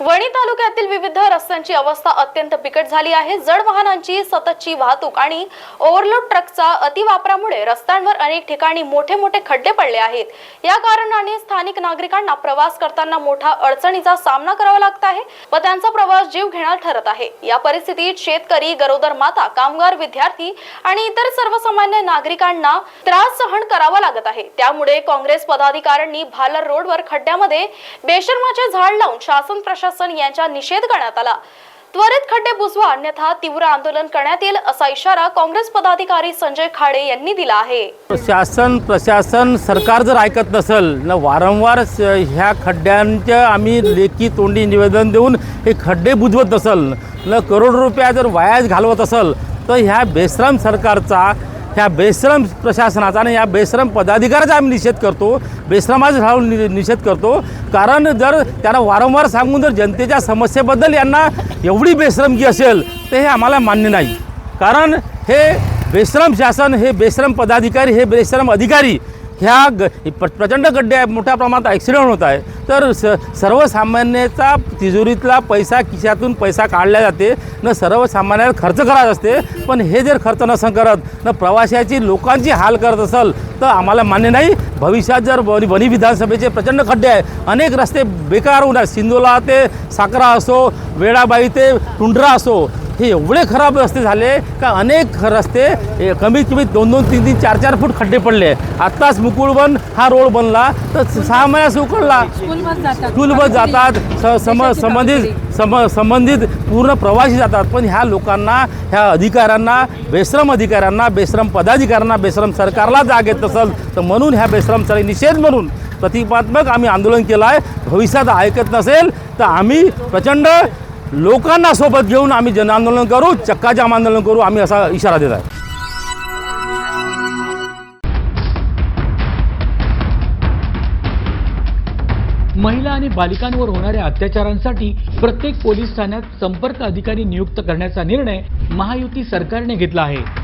वणी तालुक्यातील विविध रस्त्यांची अवस्था अत्यंत बिकट झाली आहे. जड वाहनांची सततची वाहतूक आणि ओव्हरलोड ट्रकचा अतिवापरामुळे रस्त्यांवर अनेक ठिकाणी मोठे मोठे खड्डे पडले आहेत. या कारणाने स्थानिक नागरिकांना प्रवास करताना मोठा अडचणीचा सामना करावा लागत आहे व त्यांचा प्रवास जीव घेणार ठरत आहे. या परिस्थितीत शेतकरी गरोदर माता कामगार विद्यार्थी आणि इतर सर्वसामान्य नागरिकांना त्रास सहन करावा लागत आहे. त्यामुळे काँग्रेस पदाधिकाऱ्यांनी भालर रोडवर खड्ड्यामध्ये बेशर्माचे झाड लावून शासन प्रशासन यांचा निषेध करण्यात आला. त्वरित खड्डे बुजवा अन्यथा तीव्र आंदोलन करण्यात येईल असा इशारा काँग्रेस पदाधिकारी संजय खाडे यांनी दिला आहे. प्रशासन प्रशासन सरकार जर ऐकत नसेल न वारंवार ह्या खड्ड्यांच्या आम्ही लेखी तोंडी निवेदन देऊन हे खड्डे बुजवत नसल न करोड रुपया जर वायाच घालवत असल तर ह्या बेसराम सरकारचा ह्या बेश्रम प्रशासनाचा आणि या बेश्रम पदाधिकाऱ्याचा आम्ही निषेध करतो. बेश्रमाचा राहून नि निषेध करतो. कारण जर त्यांना वारंवार सांगून जर जनतेच्या समस्येबद्दल यांना एवढी बेश्रमगी असेल तर हे आम्हाला मान्य नाही. कारण हे बेश्रम शासन हे बेश्रम पदाधिकारी हे बेश्रम अधिकारी ह्या ग प्र- प्रचंड गड्डे आहे, मोठ्या प्रमाणात ॲक्सिडेंट होत आहे. तर स सर्वसामान्याचा तिजोरीतला पैसा खिशातून पैसा काढला जाते न सर्वसामान्याला खर्च करायचा असते पण हे जर खर्च नसं करत न प्रवाशाची लोकांची हाल करत असेल तर आम्हाला मान्य नाही. भविष्यात जर वनी वनी विधानसभेचे प्रचंड खड्डे आहे अनेक रस्ते बेकार होऊन आहेत सिंदोला ते साकरा असो वेळाबाई ते टुंड्रा असो हे एवढे खराब रस्ते झाले का अनेक रस्ते कमीत कमी दोन दोन तीन तीन चार चार फूट खड्डे पडले. आत्ताच मुकुळबन हा रोड बनला तर सहा महिन्यास उकळला. स्कूल बस जातात. स्कूल बस जातात स- सम संबंधित सम संबंधित पूर्ण प्रवासी जातात. पण ह्या लोकांना ह्या अधिकाऱ्यांना बेश्रम अधिकाऱ्यांना बेश्रम पदाधिकाऱ्यांना बेश्रम सरकारला जाग येत नसेल तर म्हणून ह्या बेश्रमचा निषेध म्हणून प्रतिकात्मक आम्ही आंदोलन केलं आहे भविष्यात ऐकत नसेल तर आम्ही प्रचंड लोकांना सोबत घेऊन आम्ही जन आंदोलन करू चक्काजाम आंदोलन करू आम्ही असा इशारा देत आहे. महिला आणि बालिकांवर होणाऱ्या अत्याचारांसाठी प्रत्येक पोलीस ठाण्यात संपर्क अधिकारी नियुक्त करण्याचा निर्णय महायुती सरकारने घेतला आहे.